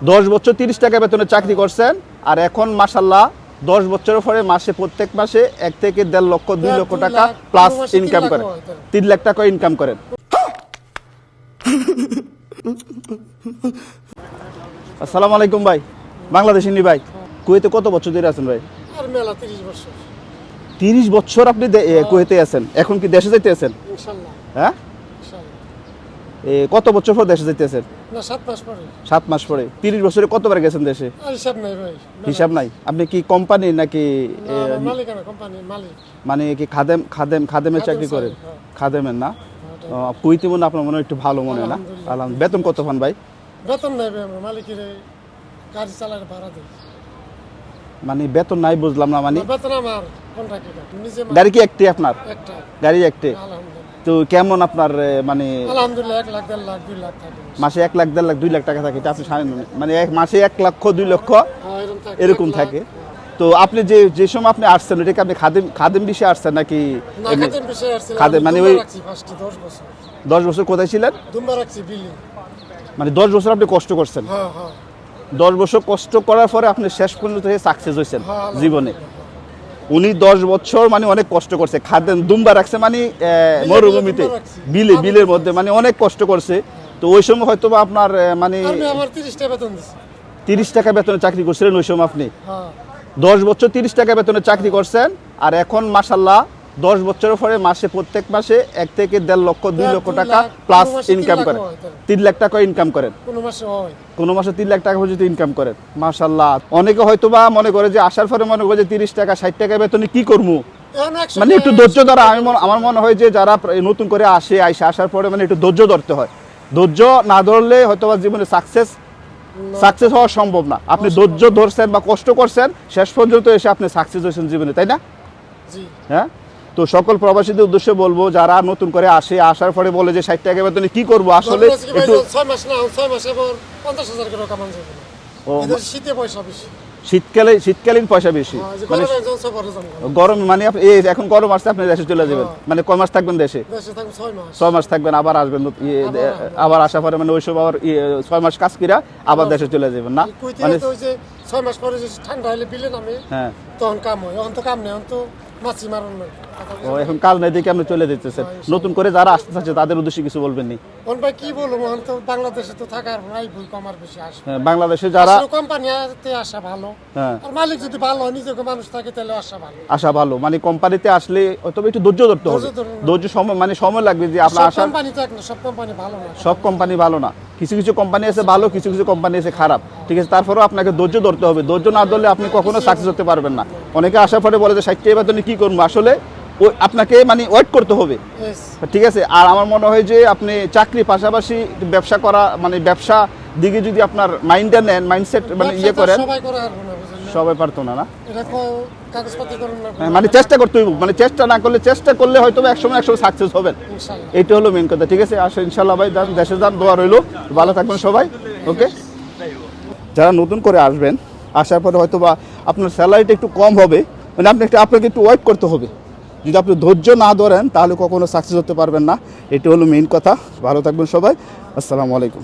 দশ বছর তিরিশ টাকা বেতনে চাকরি করছেন আর এখন মাসাল্লাহ দশ বছরের পরে মাসে প্রত্যেক মাসে এক থেকে দেড় লক্ষ দুই লক্ষ টাকা প্লাস ইনকাম করেন তিন লাখ টাকা ইনকাম করেন। আসসালামু আলাইকুম ভাই। বাংলাদেশি নি ভাই। কুয়েতে কত বছর ধরে আছেন ভাই? তিরিশ বছর। আপনি এ, কুয়েতে আছেন। এখন কি দেশে যাইতে আছেন? হ্যাঁ? কত বছর পর দেশে যাইতে আছেন না সাত মাস পরে। সাত মাস পরে। তিরিশ বছরে কতবার গেছেন দেশে? হিসাব নাই হিসাব নাই? আপনি কি কোম্পানি নাকি মানে কি খাদেম খাদেম খাদেমের চাকরি করেন? হ্যাঁ। খাদেমের না? ওটাই। কুইতে মনে আপনার মনে হয় একটু ভালো মনে হয় না? আলহামদুলিল্লাহ। বেতন কত পান ভাই? বেতন নাই ভাই আমরা মালিকের গাড়ি চালার ভাড়া দিই। মানে বেতন নাই বুঝলাম না মানে বেতন আমার নিজে গাড়ি কি একটি আপনার? একটা। গাড়ি একটি? আলহামদুলিল্লাহ। তো কেমন আপনার মানে আলহামদুলিল্লাহ এক লাখ দেড় লাখ দুই লাখ থাকে মাসে এক লাখ দেড় লাখ দুই লাখ টাকা থাকে এটা আপনি মানে এক মাসে এক লক্ষ দুই লক্ষ হ্যাঁ, এরকম থাকে তো আপনি যে যে সময় আপনি আসছেন এটা কি আপনি খাদেম খাদেম বিষয়ে আসছেন নাকি খাদেম, মানে ওই- দশ বছর। কোথায় ছিলেন? মানে দশ বছর আপনি কষ্ট করছেন? হ্যাঁ হ্যাঁ। দশ বছর কষ্ট করার পরে আপনি শেষ পর্যন্ত সাকসেস হয়েছেন হ্যাঁ, জীবনে। উনি দশ বছর মানে অনেক কষ্ট করছে। খাদ্য দুম্বা রাখছে মানে মরুভূমিতে। বিলে বিলের মধ্যে মানে অনেক কষ্ট করছে। তো ওই সময় হয়তো বা আপনার মানে তিরিশ টাকা বেতনে চাকরি করছিলেন ওই সময় আপনি। হ্যাঁ। দশ বছর তিরিশ টাকা বেতনে চাকরি করছেন আর এখন মাসাল্লাহ দশ বছরের পরে মাসে প্রত্যেক মাসে এক থেকে দেড় লক্ষ দুই লক্ষ টাকা প্লাস ইনকাম করেন তিন লাখ টাকা ইনকাম করেন কোনো মাসে কোনো মাসে তিন লাখ টাকা পর্যন্ত ইনকাম করেন মাশাল্লাহ অনেকে হয়তো বা মনে করে যে আসার পরে মনে করে যে তিরিশ টাকা ষাট টাকা বেতনে কি করব? মানে একটু ধৈর্য ধরা। আমি আমার মনে হয় যে যারা নতুন করে আসে আইসে আসার পরে মানে একটু ধৈর্য ধরতে হয়। ধৈর্য না ধরলে হয়তো বা জীবনে সাকসেস সাকসেস হওয়া সম্ভব না। আপনি ধৈর্য ধরছেন বা কষ্ট করছেন শেষ পর্যন্ত এসে আপনি সাকসেস হয়েছেন জীবনে তাই না? হ্যাঁ? তো সকল প্রবাসীদের উদ্দেশ্যে বলব যারা নতুন করে আসে আসার পরে বলে যে ষাট টাকা বেতনে কি করব? আসলে একটু শীতকালে শীতকালীন পয়সা বেশি। হ্যাঁ, মানে গরমে মানে এখন গরম আসছে আপনি দেশে চলে যাবেন। মানে কয় মাস থাকবেন দেশে? ছয় মাস। থাকবেন আবার আসবেন ইয়ে, আবার আসার পরে মানে ওই সময় আবার ইয়ে, ছয় মাস কাজ কিরা আবার দেশে চলে যাবেন না? মানে ছয় মাস পরে ঠান্ডা হলে বিলে নামে হ্যাঁ। তখন কাম হয়। এখন তো কাম নেই এখন তো মাছি মারণ কথা ও এখন কাজ নাই দেখে আপনি চলে যেতেছেন নতুন করে যারা আসতে চাচ্ছে তাদের উদ্দেশ্যে কিছু বলবেন নি ভাই কি বলব? তো বাংলাদেশে তো থাকার কমার বেশি আসে হ্যাঁ, বাংলাদেশে যারা কোম্পানিতে আসা ভালো। হ্যাঁ। আর মালিক যদি ভালো হয় নিজেকে মানুষ থাকে তাহলে আসা ভালো। আসা ভালো। মানে কোম্পানিতে আসলে তবে একটু ধৈর্য ধরতে হবে। ধৈর্য সময় মানে সময় লাগবে যে আপনার সব কোম্পানি তো এক না সব কোম্পানি ভালো না। সব কোম্পানি ভালো না। কিছু কিছু কোম্পানি আছে ভালো কিছু কিছু কোম্পানি আছে খারাপ। ঠিক আছে তারপরেও আপনাকে ধৈর্য ধরতে হবে। ধৈর্য না ধরলে আপনি কখনো সাকসেস হতে পারবেন না। অনেকে আসার পরে বলে যে টাকা বেতনে কি করব? আসলে ওই আপনাকে মানে ওয়েট করতে হবে। ঠিক আছে আর আমার মনে হয় যে আপনি চাকরি পাশাপাশি ব্যবসা করা মানে ব্যবসা দিকে যদি আপনার মাইন্ডটা নেন মাইন্ডসেট মানে ইয়ে করেন সবাই পারতো না না? এটা হ্যাঁ, মানে চেষ্টা করতে হইব। মানে চেষ্টা না করলে চেষ্টা করলে হয়তো একসময় একসময় সাকসেস হবেন। এইটা হলো মেন কথা। ঠিক আছে আসো ইনশাল্লাহ ভাই দেশে যান দোয়া রইল। ভালো থাকবেন সবাই ওকে যারা নতুন করে আসবেন, আসার পরে হয়তো বা আপনার স্যালারিটা একটু কম হবে মানে আপনি একটু, আপনাকে একটু ওয়েট করতে হবে। যদি আপনি ধৈর্য না ধরেন, তাহলে কখনো সাকসেস হতে পারবেন না। এটি হলো মেইন কথা। ভালো থাকবেন সবাই। আসসালামু আলাইকুম।